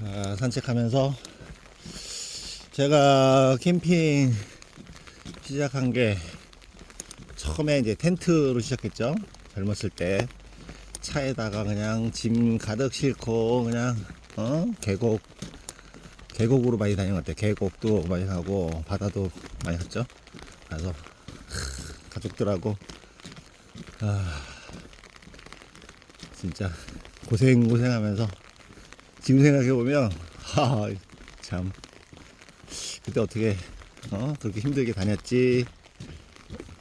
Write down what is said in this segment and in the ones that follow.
아, 산책하면서 제가 캠핑 시작한 게 처음에 이제 텐트로 시작했죠. 젊었을 때 차에다가 그냥 짐 가득 싣고 그냥 어 계곡 계곡으로 많이 다닌 것 같아요. 계곡도 많이 가고 바다도 많이 갔죠. 그래서 하, 가족들하고 아 진짜 고생 고생하면서 지금 생각해 보면 하참. 그때 어떻게 어 그렇게 힘들게 다녔지?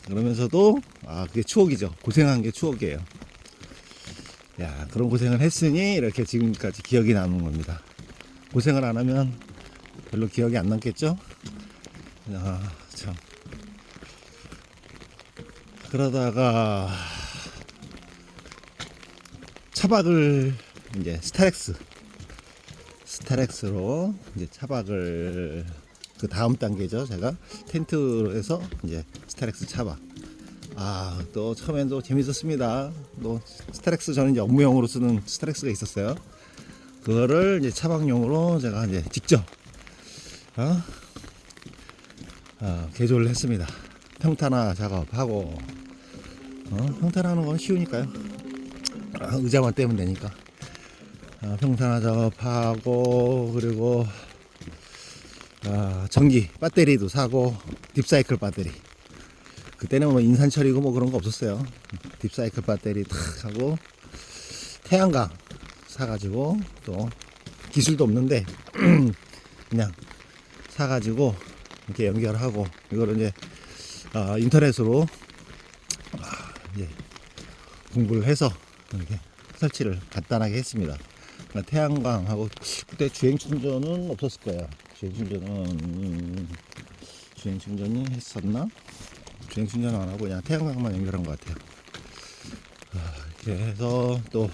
그러면서도 아 그게 추억이죠. 고생한 게 추억이에요. 야 그런 고생을 했으니 이렇게 지금까지 기억이 남는 겁니다. 고생을 안 하면 별로 기억이 안 남겠죠? 아참. 그러다가 차박을 이제 스타렉스 스타렉스로 이제 차박을 그 다음 단계죠 제가. 텐트로 해서 이제 스타렉스 차박. 아 또 처음엔 또 재밌었습니다. 또 스타렉스 저는 이제 업무용으로 쓰는 스타렉스가 있었어요. 그거를 이제 차박용으로 제가 이제 직접 어? 어, 개조를 했습니다. 평탄화 작업하고 어? 평탄화하는 건 쉬우니까요. 아, 의자만 떼면 되니까 아, 평탄화 작업하고 그리고 아, 전기 배터리도 사고 딥사이클 배터리 그때는 뭐 인산철이고 뭐 그런 거 없었어요 딥사이클 배터리 탁 하고 태양광 사가지고 또 기술도 없는데 그냥 사가지고 이렇게 연결하고 이거를 이제 아, 인터넷으로 아, 이제 공부를 해서 이렇게 설치를 간단하게 했습니다. 그러니까 태양광하고 그때 주행 충전은 없었을 거예요. 주행 충전은 음, 주행 충전이 했었나? 주행 충전 안 하고 그냥 태양광만 연결한 것 같아요. 아, 이렇게 해서 또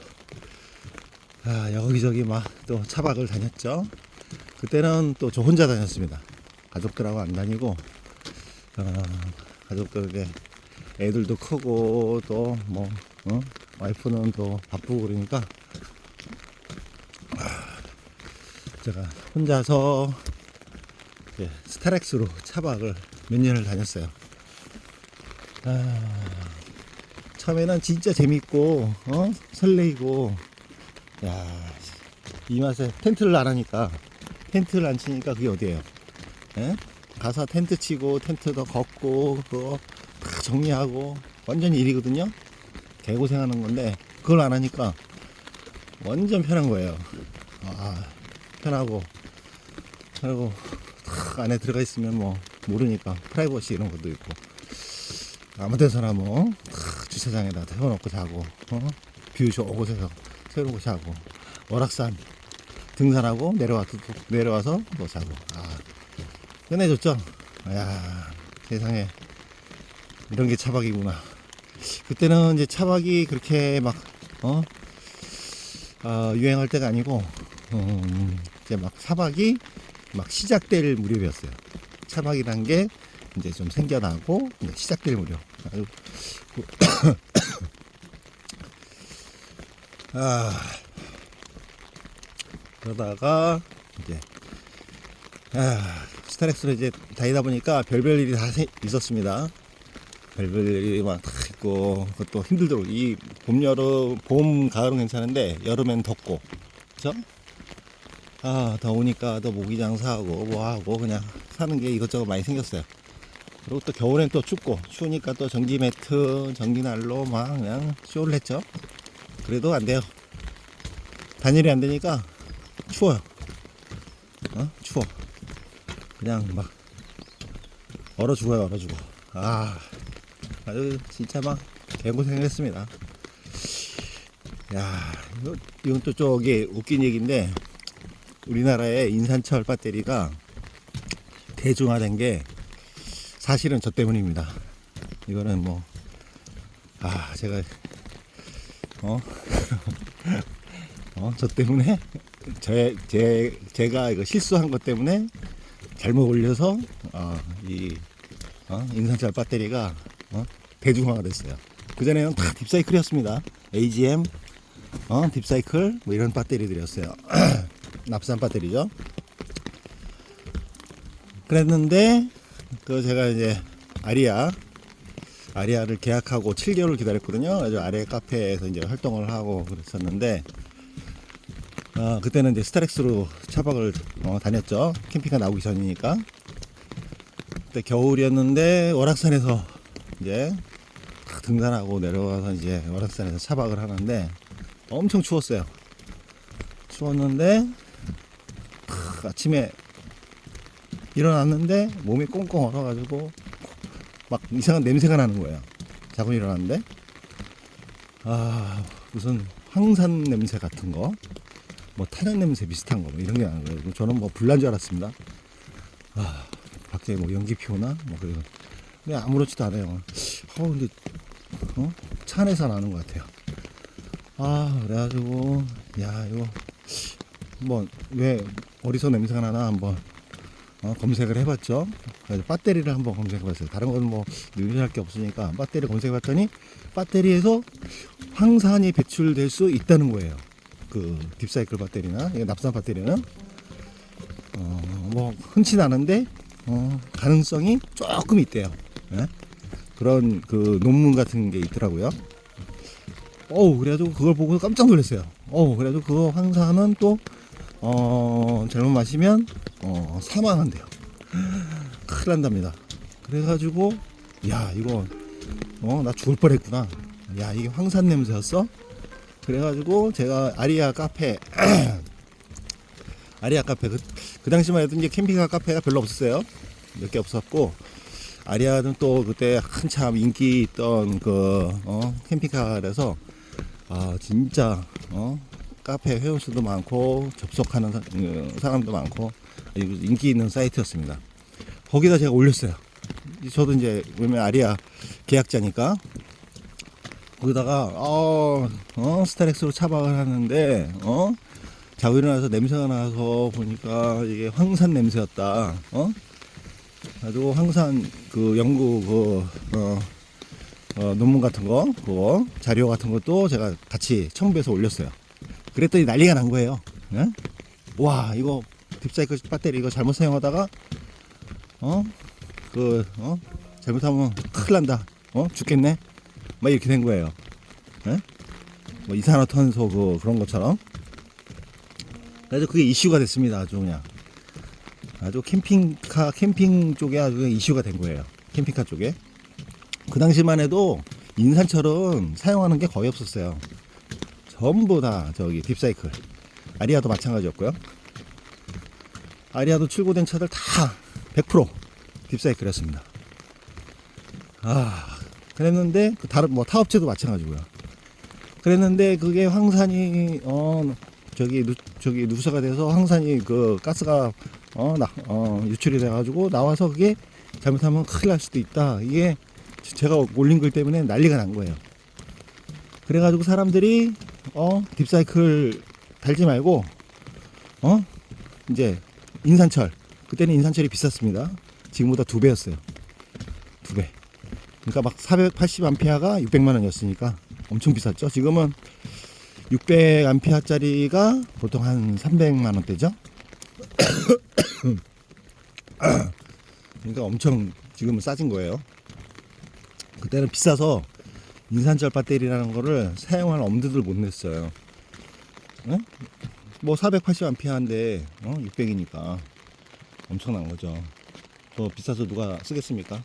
아, 여기저기 막 또 차박을 다녔죠. 그때는 또 저 혼자 다녔습니다. 가족들하고 안 다니고 어, 가족들에게 애들도 크고 또뭐 어? 와이프는 또 바쁘고 그러니까 아, 제가 혼자서 이제 스타렉스로 차박을 몇 년을 다녔어요. 아, 처음에는 진짜 재밌고 어? 설레이고 야, 이 맛에 텐트를 안 하니까 텐트를 안 치니까 그게 어디예요? 예? 가서 텐트 치고 텐트도 걷고 그거 다 정리하고 완전 일이거든요. 개고생하는 건데 그걸 안 하니까 완전 편한 거예요. 아 편하고 그리고 탁 안에 들어가 있으면 뭐 모르니까 프라이버시 이런 것도 있고 아무 데서나 뭐탁 주차장에다 태워놓고 자고 어? 뷰 좋은 곳에서 세우고 자고 월악산 등산하고 내려와 내려와서 또 자고 아 끝내줬죠. 야 세상에 이런 게 차박이구나. 그때는 이제 차박이 그렇게 막, 어, 어, 유행할 때가 아니고, 음, 이제 막 사박이 막 시작될 무렵이었어요. 차박이란 게 이제 좀 생겨나고, 이제 시작될 무렵. 아주, 그- 아, 그러다가, 이제, 아, 스타렉스로 이제 다니다 보니까 별별 일이 다 세- 있었습니다. 별별 일이 막 다 있고 그것도 힘들더라고 이 봄 여름 봄 가을은 괜찮은데 여름엔 덥고 그죠? 아 더우니까 또 모기 장 사고 뭐 하고 그냥 사는 게 이것저것 많이 생겼어요. 그리고 또 겨울엔 또 춥고 추우니까 또 전기 매트 전기 난로 막 그냥 쇼를 했죠. 그래도 안 돼요. 단일이 안 되니까 추워요. 어? 추워. 그냥 막 얼어 죽어요 얼어 죽어. 아 아주 진짜 막 개고생을 했습니다. 야, 이건 또 저기 웃긴 얘기인데, 우리나라의 인산철 배터리가 대중화된 게 사실은 저 때문입니다. 이거는 뭐, 아, 제가, 어? 어, 저 때문에, 제, 제, 제가 이거 실수한 것 때문에 잘못 올려서, 어, 이, 어? 인산철 배터리가 어? 대중화가 됐어요. 그전에는 다 딥사이클이었습니다. AGM, 어? 딥사이클, 뭐 이런 배터리들이었어요. 납산 배터리죠. 그랬는데 그 제가 이제 아리아 아리아를 계약하고 7개월을 기다렸거든요. 그래서 아리아 카페에서 이제 활동을 하고 그랬었는데 아, 그때는 이제 스타렉스로 차박을 어, 다녔죠. 캠핑카 나오기 전이니까. 그때 겨울이었는데 월악산에서 이제 탁 등산하고 내려가서 이제 월악산에서 차박을 하는데 엄청 추웠어요. 추웠는데 탁 아침에 일어났는데 몸이 꽁꽁 얼어가지고 막 이상한 냄새가 나는 거예요. 자고 일어났는데 아 무슨 황산 냄새 같은 거, 뭐 탄약 냄새 비슷한 거, 뭐 이런 게 나는 거예요. 저는 뭐 불난 줄 알았습니다. 아 밖에 뭐 연기 피우나 뭐 그래서 근데 아무렇지도 않아요. 어 근데 어? 차 안에서 나는 것 같아요. 아 그래가지고 야 이거 한번 왜 어디서 냄새가 나나 한번 어, 검색을 해봤죠. 그래서 배터리를 한번 검색해봤어요. 다른 건뭐 의미할 게 없으니까 배터리 검색해봤더니 배터리에서 황산이 배출될 수 있다는 거예요. 그 딥사이클 배터리나 납산 배터리는 어, 뭐 흔치 않은데 어, 가능성이 조금 있대요. 예? 그런 그 논문 같은 게 있더라고요. 어우 그래가지고 그걸 보고 깜짝 놀랐어요. 어우 그래가지고 그거 황산은 또 어, 잘못 마시면 어, 사망한대요. 큰일 난답니다. 그래가지고 야 이거 어 나 죽을 뻔했구나. 야 이게 황산 냄새였어? 그래가지고 제가 아리아 카페 아리아 카페 그, 그 당시만 해도 이제 캠핑카 카페가 별로 없었어요. 몇 개 없었고 아리아는 또 그때 한참 인기 있던 그 어, 캠핑카라서 아 진짜 어 카페 회원 수도 많고 접속하는 사, 어, 사람도 많고 인기 있는 사이트였습니다. 거기다 제가 올렸어요. 저도 이제 왜냐면 아리아 계약자니까 거기다가 어, 어 스타렉스로 차박을 하는데 어 자고 일어나서 냄새가 나서 보니까 이게 황산 냄새였다. 어? 가지고 황산 그 연구 그 어, 어, 논문 같은 거, 그거 자료 같은 것도 제가 같이 첨부해서 올렸어요. 그랬더니 난리가 난 거예요. 예? 와 이거 딥사이클 배터리 이거 잘못 사용하다가 어? 그 어? 잘못하면 큰일 난다. 어? 죽겠네. 막 이렇게 된 거예요. 예? 뭐 이산화탄소 그 그런 것처럼. 그래서 그게 이슈가 됐습니다. 아주 그냥 아주 캠핑카 캠핑 쪽에 아주 이슈가 된 거예요. 캠핑카 쪽에. 그 당시만 해도 인산철은 사용하는 게 거의 없었어요. 전부 다 저기 딥사이클. 아리아도 마찬가지였고요. 아리아도 출고된 차들 다 100% 딥사이클이었습니다. 아, 그랬는데 그 다른 뭐 타업체도 마찬가지고요. 그랬는데 그게 황산이 어 저기 누, 저기 누수가 돼서 황산이 그 가스가 어, 나, 어 유출이 돼가지고 나와서 그게 잘못하면 큰일 날 수도 있다. 이게 제가 올린 글 때문에 난리가 난 거예요. 그래가지고 사람들이 어 딥사이클 달지 말고 어 이제 인산철 그때는 인산철이 비쌌습니다. 지금보다 두 배였어요. 두 배. 그러니까 막 480 암페어가 600만 원이었으니까 엄청 비쌌죠. 지금은 600 암페어짜리가 보통 한 300만 원대죠. 그러니까 엄청 지금은 싸진 거예요. 그때는 비싸서 인산철 배터리라는 거를 사용할 엄두들 못 냈어요. 어? 뭐 480암페어인데 어? 600이니까 엄청난 거죠. 더 비싸서 누가 쓰겠습니까?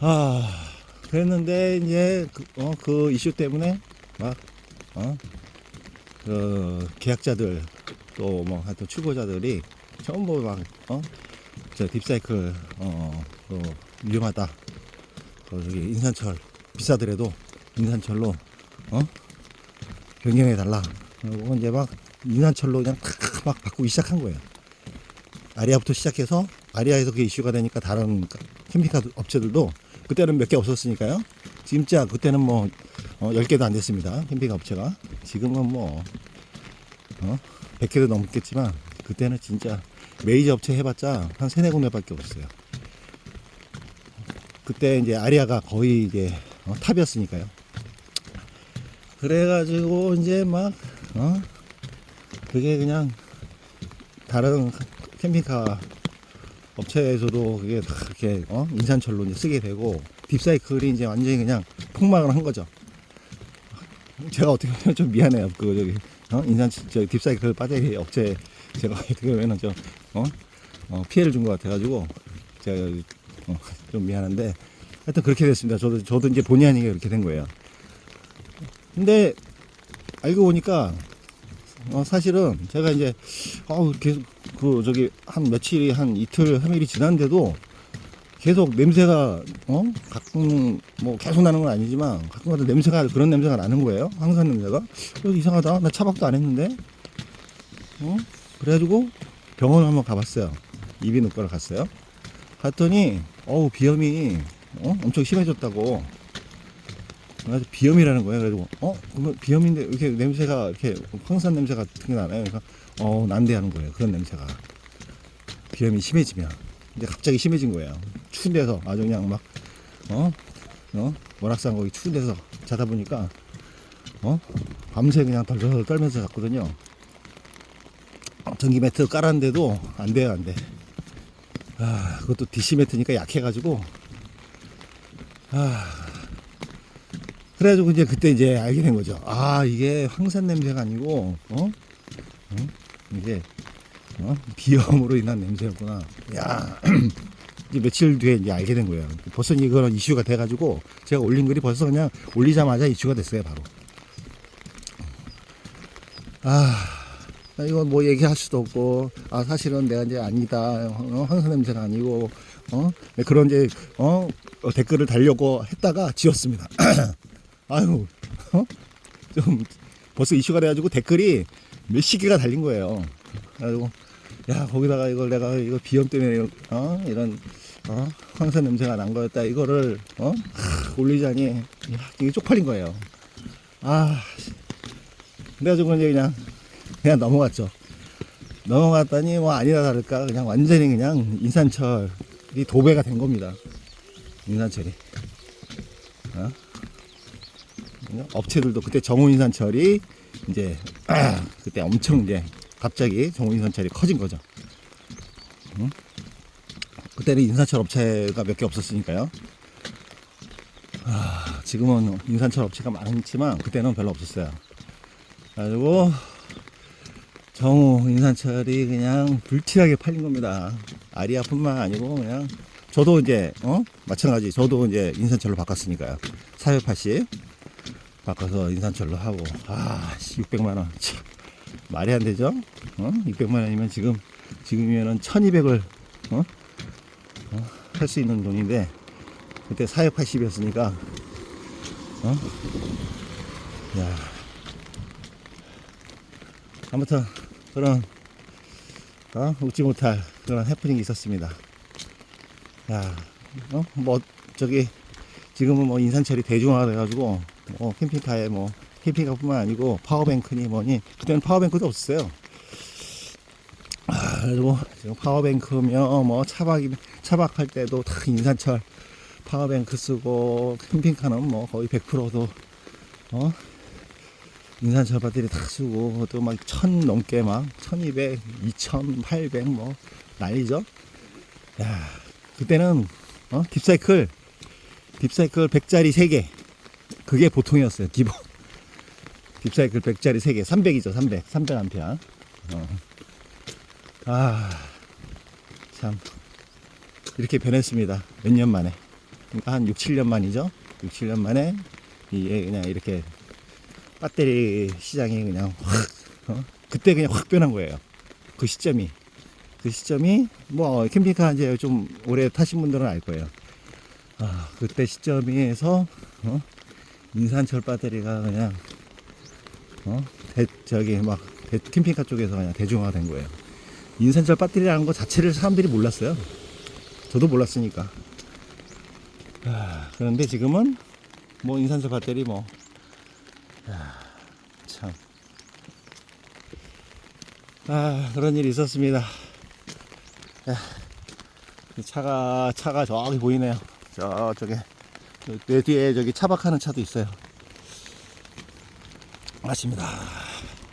아 그랬는데 이제 그, 어, 그 이슈 때문에 막 어? 그 계약자들 또뭐 하여튼 출고자들이 전부 막 어? 저 딥사이클 어, 그 위험하다. 그 저기 인산철 비싸더라도 인산철로 어? 변경해 달라. 그리고 이제 막 인산철로 그냥 탁막 바꾸기 시작한 거예요. 아리아부터 시작해서 아리아에서 그게 이슈가 되니까 다른 캠핑카 업체들도 그때는 몇 개 없었으니까요. 진짜 그때는 뭐 어, 10개도 안 됐습니다. 캠핑카 업체가. 지금은 뭐 어? 100개도 넘겠지만 그때는 진짜 메이저 업체 해봤자 한 세네 군데밖에 없었어요. 그때 이제 아리아가 거의 이제 어, 탑이었으니까요. 그래가지고 이제 막 어? 그게 그냥 다른 캠핑카 업체에서도 그게 다 이렇게 어? 인산철로 이제 쓰게 되고 딥사이클이 이제 완전히 그냥 폭망을 한 거죠. 제가 어떻게 보면 좀 미안해요. 그 저기 어? 인산 저 딥사이클 배터리 업체 제가 어떻게 보면은 좀 어? 어, 피해를 준 것 같아가지고 제가 어, 좀 미안한데 하여튼 그렇게 됐습니다. 저도 저도 이제 본의 아니게 그렇게 된 거예요. 근데 알고 보니까 어, 사실은 제가 이제 어우 계속 그 저기 한 며칠이 한 이틀 3일이 지났는데도 계속 냄새가 어? 가끔 뭐 계속 나는 건 아니지만 가끔가다 냄새가 그런 냄새가 나는 거예요. 황산 냄새가. 어, 이상하다. 나 차박도 안 했는데 어? 그래가지고 병원 한번 가봤어요. 이비인후과를 갔어요. 갔더니 어우 비염이 어? 엄청 심해졌다고. 그래서 비염이라는 거예요. 그래가지고 어? 그러면 비염인데 이렇게 냄새가 이렇게 황산 냄새 같은 게 나나요? 그러니까 어 난대하는 거예요. 그런 냄새가. 비염이 심해지면. 근데 갑자기 심해진 거예요. 추운 데서 아주 그냥 막 어? 어? 월악산 거기 추운 데서 자다 보니까 어? 밤새 그냥 덜덜 떨면서 잤거든요. 전기 매트 깔았는데도 안 돼요 안 돼. 아 그것도 DC 매트니까 약해가지고 아 그래가지고 이제 그때 이제 알게 된 거죠 아 이게 황산 냄새가 아니고 어? 어? 이게 어? 비염으로 인한 냄새였구나 야 이제 며칠 뒤에 이제 알게 된 거예요. 벌써 이거는 이슈가 돼가지고 제가 올린 글이 벌써 그냥 올리자마자 이슈가 됐어요, 바로. 아, 이건 뭐 얘기할 수도 없고, 아, 사실은 내가 이제 아니다. 어, 황사 냄새가 아니고, 어, 그런 이제, 어, 어, 댓글을 달려고 했다가 지웠습니다. 아유, 어? 좀 벌써 이슈가 돼가지고 댓글이 몇십 개가 달린 거예요. 그래가지고, 야, 거기다가 이걸 내가 이거 비염 때문에, 어, 이런, 어? 황산 냄새가 난 거였다. 이거를, 어? 하, 올리자니, 야, 이게 쪽팔린 거예요. 아, 씨. 그래가지고 이제 그냥, 그냥 넘어갔죠. 넘어갔더니 뭐 아니나 다를까 그냥 완전히 그냥 인산철이 도배가 된 겁니다. 인산철이. 어? 업체들도 그때 정우인산철이 이제 그때 엄청 이제 갑자기 정우인산철이 커진 거죠. 응? 그때는 인산철 업체가 몇 개 없었으니까요. 아, 지금은 인산철 업체가 많지만 그때는 별로 없었어요. 그래가지고 정우 인산철이 그냥 불티나게 팔린 겁니다. 아리아뿐만 아니고 그냥 저도 이제 어 마찬가지 저도 이제 인산철로 바꿨으니까요. 480 바꿔서 인산철로 하고 아 600만 원 참, 말이 안 되죠? 어? 600만 원이면 지금 지금이면은 1200을 어? 어? 할 수 있는 돈인데 그때 480이었으니까 어? 야 아무튼 그런 어? 웃지 못할 그런 해프닝이 있었습니다. 야, 어? 뭐 저기 지금은 뭐 인산철이 대중화가 돼가지고 뭐 캠핑카에 뭐 캠핑카뿐만 아니고 파워뱅크니 뭐니 그때는 파워뱅크도 없었어요. 아, 그리고 지금 파워뱅크며 뭐 차박이 차박할 때도 다 인산철 파워뱅크 쓰고 캠핑카는 뭐 거의 100%도 어 인산철 배터리 다 쓰고 또 막 천 넘게 막 1200, 2800뭐 난리죠. 야 그때는 어 딥사이클 딥사이클 100짜리 3개. 그게 보통이었어요 기본. 딥사이클 100짜리 3개. 300이죠 300 300 암페어. 어. 아참. 이렇게 변했습니다 몇 년 만에. 그러니까 한 6, 7년 만이죠? 6, 7년 만에 이게 그냥 이렇게 배터리 시장이 그냥 확 어? 그때 그냥 확 변한 거예요. 그 시점이 그 시점이 뭐 캠핑카 이제 좀 오래 타신 분들은 알 거예요 아, 그때 시점에서 어? 인산철 배터리가 그냥 어? 대, 저기 막 대, 캠핑카 쪽에서 그냥 대중화된 거예요. 인산철 배터리라는 거 자체를 사람들이 몰랐어요. 저도 몰랐으니까. 아, 그런데 지금은 뭐 인산철 배터리 뭐 야, 참. 아, 그런 일이 있었습니다. 야, 이 차가 차가 저기 보이네요. 저쪽에 내 뒤에 저기 차박하는 차도 있어요. 맞습니다.